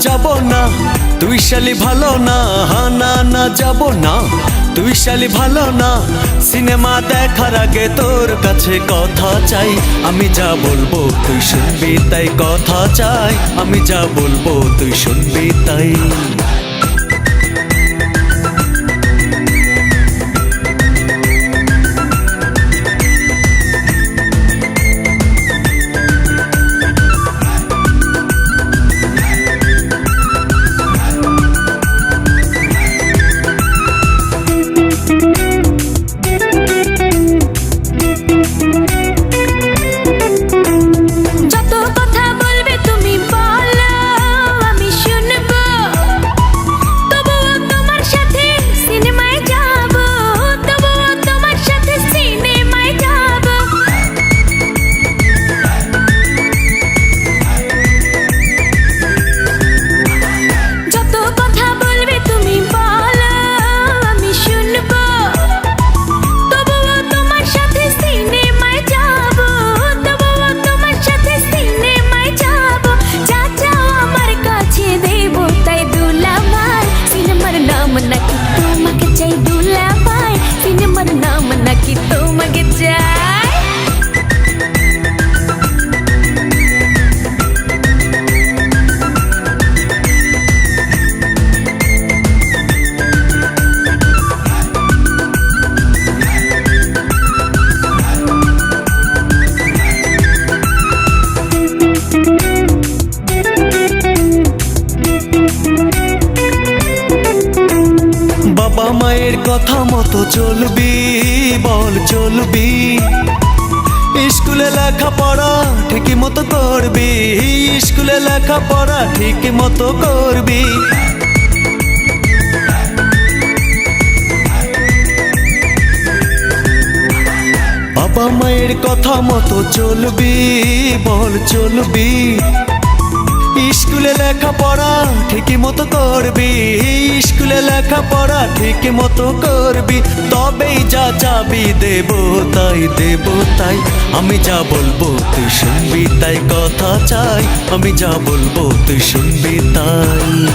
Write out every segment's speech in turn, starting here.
যাব না। তুই শালি ভালো না না না যাব না। তুই শালি ভালো না, সিনেমা দেখার আগে তোর কাছে কথা চাই। আমি যা বলব তুই শুনবি, তাই কথা চাই। আমি যা বলব তুই শুনবি, তাই। বাবা মায়ের কথা মতো চলবি, বল চলবি। স্কুলে লেখাপড়া ঠিকই মতো করবি, স্কুলে লেখাপড়া ঠিকই মতো করবি। বাবা মায়ের কথা মতো চলবি, বল চলবি। লেখাপড়া ঠিকই মতো করবি। স্কুলে লেখাপড়া ঠিকই মতো করবি। তবেই যা যাবি দেব, তাই দেব, তাই। আমি যা বলব তুই শুনবি, তাই কথা চাই। আমি যা বলব তুই শুনবি, তাই।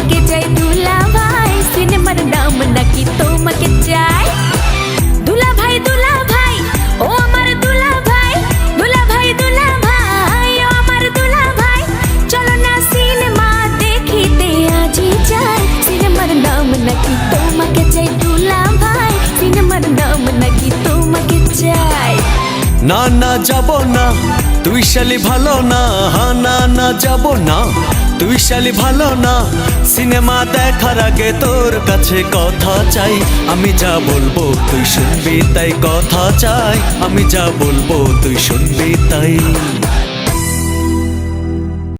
তোমাকে চাই দুলা না যাব না। তুই শালি ভালো না, হানা না যাব না। তুই শালি ভালো না, সিনেমা দেখার আগে তোর কাছে কথা চাই। আমি যা বলব তুই শুনবি, তাই কথা চাই। আমি যা বলব তুই শুনবি, তাই।